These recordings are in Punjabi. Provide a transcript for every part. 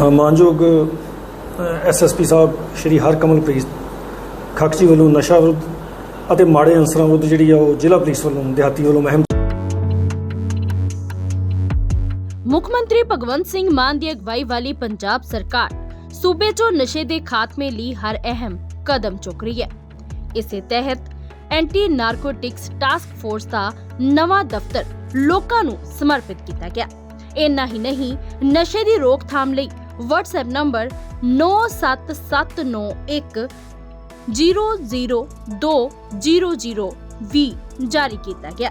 ਮਾਨਯੋਗ ਐਸਐਸਪੀ ਸਾਹਿਬ, ਸ਼੍ਰੀ ਹਰਕਮਲਪ੍ਰੀਤ ਖੱਕਚੀ ਵੱਲੋਂ ਨਸ਼ਾ ਵਿਰੁੱਧ ਅਤੇ ਮਾੜੇ ਅੰਸਰਾਂ ਵਿਰੁੱਧ ਜਿਹੜੀ ਆ ਉਹ ਜ਼ਿਲ੍ਹਾ ਪੁਲਿਸ ਵੱਲੋਂ, ਦਿਹਾਤੀ ਵੱਲੋਂ ਮਹਿੰਮ ਮੁੱਖ ਮੰਤਰੀ ਭਗਵੰਤ ਸਿੰਘ ਮਾਨ ਦੀ ਅਗਵਾਈ ਵਾਲੀ ਪੰਜਾਬ ਸਰਕਾਰ ਸੂਬੇ 'ਚੋਂ ਨਸ਼ੇ ਦੇ ਖਾਤਮੇ ਲਈ ਹਰ ਅਹਿਮ ਕਦਮ ਚੁੱਕ ਰਹੀ ਹੈ। ਇਸੇ ਤਹਿਤ ਐਂਟੀ ਨਾਰਕੋਟਿਕਸ ਟਾਸਕ ਫੋਰਸ ਦਾ ਨਵਾਂ ਦਫ਼ਤਰ ਲੋਕਾਂ ਨੂੰ ਸਮਰਪਿਤ ਕੀਤਾ ਗਿਆ। ਇੰਨਾ ਹੀ ਨਹੀਂ, ਨਸ਼ੇ ਦੀ ਰੋਕਥਾਮ ਲਈ WhatsApp ਨੰਬਰ 97791 00200 ਵੀ ਜਾਰੀ ਕੀਤਾ ਗਿਆ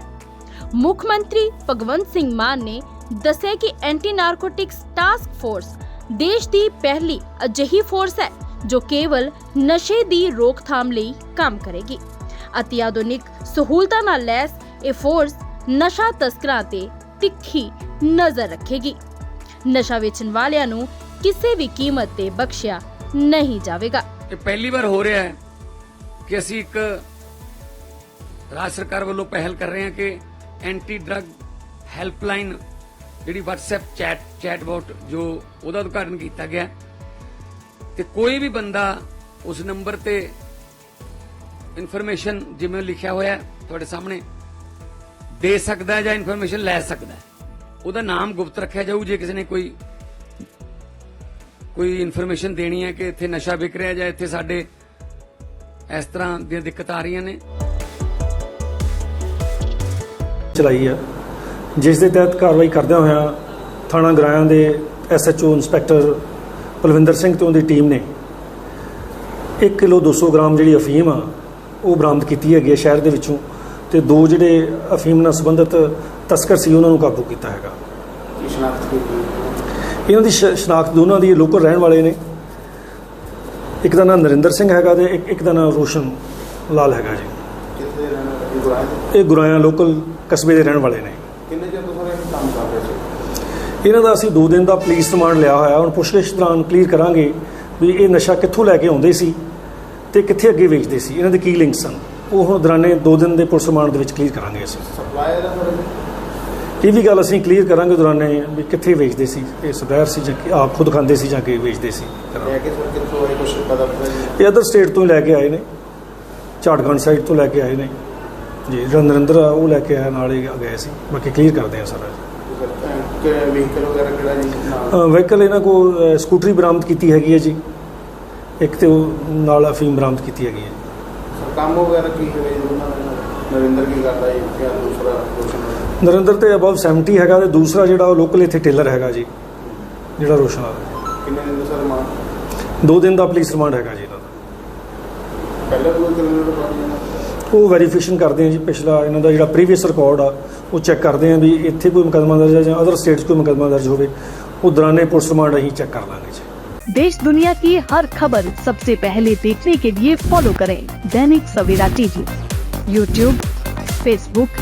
ਮੁੱਖ ਮੰਤਰੀ ਭਗਵੰਤ ਸਿੰਘ ਮਾਨ ਨੇ ਦੱਸਿਆ ਕਿ ਐਂਟੀ ਨਾਰਕੋਟਿਕਸ ਟਾਸਕ ਫੋਰਸ ਦੇਸ਼ ਦੀ ਪਹਿਲੀ ਅਜਿਹੀ ਫੋਰਸ ਹੈ ਜੋ ਕੇਵਲ ਨਸ਼ੇ ਦੀ ਰੋਕਥਾਮ ਲਈ ਕੰਮ ਕਰੇਗੀ ਅਤੀ ਆਧੁਨਿਕ ਸਹੂਲਤਾਂ ਨਾਲ ਲੈਸ ਇਹ ਫੋਰਸ ਨਸ਼ਾ ਤਸਕਰਾਂ ਤੇ ਤਿੱਖੀ ਨਜ਼ਰ ਰੱਖੇਗੀ ਨਸ਼ਾ ਵੇਚਣ ਵਾਲਿਆਂ ਨੂੰ ਕਿਸੇ ਵੀ ਕੀਮਤ ਤੇ ਬਖਸ਼ਿਆ ਨਹੀਂ ਜਾਵੇਗਾ। ਇਹ ਪਹਿਲੀ ਵਾਰ ਹੋ ਰਿਹਾ ਹੈ ਕਿ ਅਸੀਂ ਇੱਕ ਰਾਜ ਸਰਕਾਰ ਵੱਲੋਂ ਪਹਿਲ ਕਰ ਰਹੇ ਹਾਂ ਕਿ ਐਂਟੀ ਡਰੱਗ ਹੈਲਪਲਾਈਨ ਜਿਹੜੀ WhatsApp ਚੈਟ ਚੈਟਬੋਟ ਜੋ ਉਹਦਾ ਉਦਘਾਟਨ ਕੀਤਾ ਗਿਆ। ਤੇ ਕੋਈ ਵੀ ਬੰਦਾ ਉਸ ਨੰਬਰ ਤੇ ਇਨਫੋਰਮੇਸ਼ਨ ਜਿਵੇਂ ਲਿਖਿਆ ਹੋਇਆ ਤੁਹਾਡੇ ਸਾਹਮਣੇ, ਦੇ ਸਕਦਾ ਹੈ ਜਾਂ ਇਨਫੋਰਮੇਸ਼ਨ ਲੈ ਸਕਦਾ ਹੈ। ਉਹਦਾ ਨਾਮ ਗੁਪਤ ਰੱਖਿਆ ਜਾਊ ਜੇ ਕਿਸੇ ਨੇ ਕੋਈ ਕੋਈ ਇਨਫੋਰਮੇਸ਼ਨ ਦੇਣੀ ਹੈ ਕਿ ਇੱਥੇ ਨਸ਼ਾ ਵਿਕ ਰਿਹਾ ਜਾਂ ਇੱਥੇ ਸਾਡੇ ਇਸ ਤਰ੍ਹਾਂ ਦੀਆਂ ਦਿੱਕਤਾਂ ਆ ਰਹੀਆਂ ਨੇ। ਚਲਾਈ ਆ। ਜਿਸ ਦੇ ਤਹਿਤ ਕਾਰਵਾਈ ਕਰਦਿਆਂ ਹੋਇਆਂ ਥਾਣਾ ਗਰਾਇਆਂ ਦੇ ਐਸਐਚਓ ਇੰਸਪੈਕਟਰ ਪਲਵਿੰਦਰ ਸਿੰਘ ਤੇ ਉਹਦੀ ਟੀਮ ਨੇ 1 ਕਿਲੋ 200 ਗ੍ਰਾਮ ਜਿਹੜੀ ਅਫੀਮ ਆ, ਉਹ ਬਰਾਮਦ ਕੀਤੀ ਹੈਗੀ ਹੈ ਸ਼ਹਿਰ ਦੇ ਵਿੱਚੋਂ ਤੇ ਦੋ ਜਿਹੜੇ ਅਫੀਮ ਨਾਲ ਸੰਬੰਧਿਤ ਤਸਕਰ ਸੀ ਉਹਨਾਂ ਨੂੰ ਕਾਬੂ ਕੀਤਾ ਹੈਗਾ। ਇਹਨਾਂ ਦੀ ਸ਼ਨਾਖਤ ਦੋਨਾਂ ਦੀ ਲੋਕਲ ਰਹਿਣ ਵਾਲੇ ਨੇ। ਇੱਕ ਦਾ ਨਾਮ ਨਰਿੰਦਰ ਸਿੰਘ ਹੈਗਾ ਤੇ ਇੱਕ ਦਾ ਨਾਮ ਰੋਸ਼ਨ ਲਾਲ ਹੈਗਾ ਜੀ। ਇਹ ਗੁਰਾਇਆ ਦੇ? ਲੋਕਲ ਕਸਬੇ ਦੇ ਰਹਿਣ ਵਾਲੇ ਨੇ। ਕਿੰਨੇ ਚਿਰ ਤੋਂ ਸਾਰੇ ਕੰਮ ਕਰ ਰਹੇ ਸੀ? ਇਹਨਾਂ ਦਾ ਅਸੀਂ 2 ਦਿਨ ਦਾ ਪੁਲਿਸ ਰਿਮਾਂਡ ਲਿਆ ਹੋਇਆ। ਹੁਣ ਪੁੱਛਗਿੱਛ ਦੌਰਾਨ ਕਲੀਅਰ ਕਰਾਂਗੇ ਵੀ ਇਹ ਨਸ਼ਾ ਕਿੱਥੋਂ ਲੈ ਕੇ ਆਉਂਦੇ ਸੀ ਤੇ ਕਿੱਥੇ ਅੱਗੇ ਵੇਚਦੇ ਸੀ। ਇਹਨਾਂ ਦੇ ਕੀ ਲਿੰਕ ਸਨ ਉਹ ਹੁਣ ਦੌਰਾਨੇ 2 ਦਿਨ ਦੇ ਪੁਲਿਸ ਰਿਮਾਂਡ ਦੇ ਵਿੱਚ ਕਲੀਅਰ ਕਰਾਂਗੇ ਅਸੀਂ। ਸਪਲਾਇਰ ਇਹ ਵੀ ਗੱਲ ਅਸੀਂ ਕਲੀਅਰ ਕਰਾਂਗੇ ਦੌਰਾਨੇ ਵੀ ਕਿੱਥੇ ਵੇਚਦੇ ਸੀ ਇਹ ਸਪਲਾਇਰ ਸੀ ਜਾਂ ਕਿ ਆਪ ਖੁਦ ਖਾਂਦੇ ਸੀ ਜਾਂ ਕਿ ਵੇਚਦੇ ਸੀ। ਕੇ ਜੀ? ਇਹ ਅਦਰ ਸਟੇਟ ਤੋਂ ਹੀ ਲੈ ਕੇ ਆਏ ਨੇ। ਝਾੜਖੰਡ ਸਾਈਡ ਤੋਂ ਲੈ ਕੇ ਆਏ ਨੇ। ਜੀ ਆ ਉਹ ਲੈ ਕੇ ਆਇਆ ਨਾਲ ਹੀ ਗਏ ਸੀ। ਬਾਕੀ ਕਲੀਅਰ ਕਰਦੇ ਆ ਸਾਰਾ। ਕਿ ਵਹੀਕਲ ਵਗੈਰਾ ਕਿਹੜਾ ਜੀ ਨਾਲ? ਵਹੀਕਲ ਇਹਨਾਂ ਅ, ਸਕੂਟਰੀ ਬਰਾਮਦ ਕੀਤੀ ਹੈਗੀ ਹੈ ਜੀ। ਇੱਕ ਤੇ ਉਹ ਨਾਲ ਅਫੀਮ ਬਰਾਮਦ ਕੀਤੀ ਹੈਗੀ ਹੈ ਕੰਮ ਵਗੈਰਾ ਕੀ ਹੋਵੇ ਜੀ ਉਹਨਾਂ ਦਾ ਨਰਿੰਦਰ ਕੀ ਕਰਦਾ ਜੀ? ਕਿਆ ਦੂਸਰਾ ਨਰਿੰਦਰ ਤੇ ਅਬਵ 70 ਹੈਗਾ ਤੇ ਦੂਸਰਾ ਜਿਹੜਾ ਉਹ ਲੋਕਲ ਇੱਥੇ ਟੇਲਰ ਹੈਗਾ ਜੀ ਜਿਹੜਾ ਰੋਸ਼ਨ ਆ ਕਿੰਨੇ ਦਿਨ ਦਾ ਸਰ ਮਾਂ ਦੋ ਦਿਨ ਦਾ ਪੁਲਿਸ ਰਿਮਾਂਡ ਹੈਗਾ ਜੀ ਇਹਨਾਂ ਦਾ ਪਹਿਲਾਂ ਕੋਈ ਕਿਲੋਮੀਟਰ ਪਾ ਜੀ ਉਹ ਵੈਰੀਫਿਕੇਸ਼ਨ ਕਰਦੇ ਆ ਜੀ ਪਿਛਲਾ ਇਹਨਾਂ ਦਾ ਜਿਹੜਾ ਪ੍ਰੀਵੀਅਸ ਰਿਕਾਰਡ ਆ ਉਹ ਚੈੱਕ ਕਰਦੇ ਆ ਵੀ ਇੱਥੇ ਕੋਈ ਮੁਕੱਦਮਾ ਦਰਜ ਹੈ ਜਾਂ ਅਦਰ ਸਟੇਟਸ ਕੋਈ ਮੁਕੱਦਮਾ ਦਰਜ ਹੋਵੇ ਉਹ ਦੌਰਾਨੇ ਪੁਲਿਸ ਰਿਮਾਂਡ ਅਸੀਂ ਚੈੱਕ ਕਰ ਲਾਂਗੇ ਜੀ देश दुनिया की हर खबर सबसे पहले देखने के लिए फॉलो करें Dainik Savera TV YouTube Facebook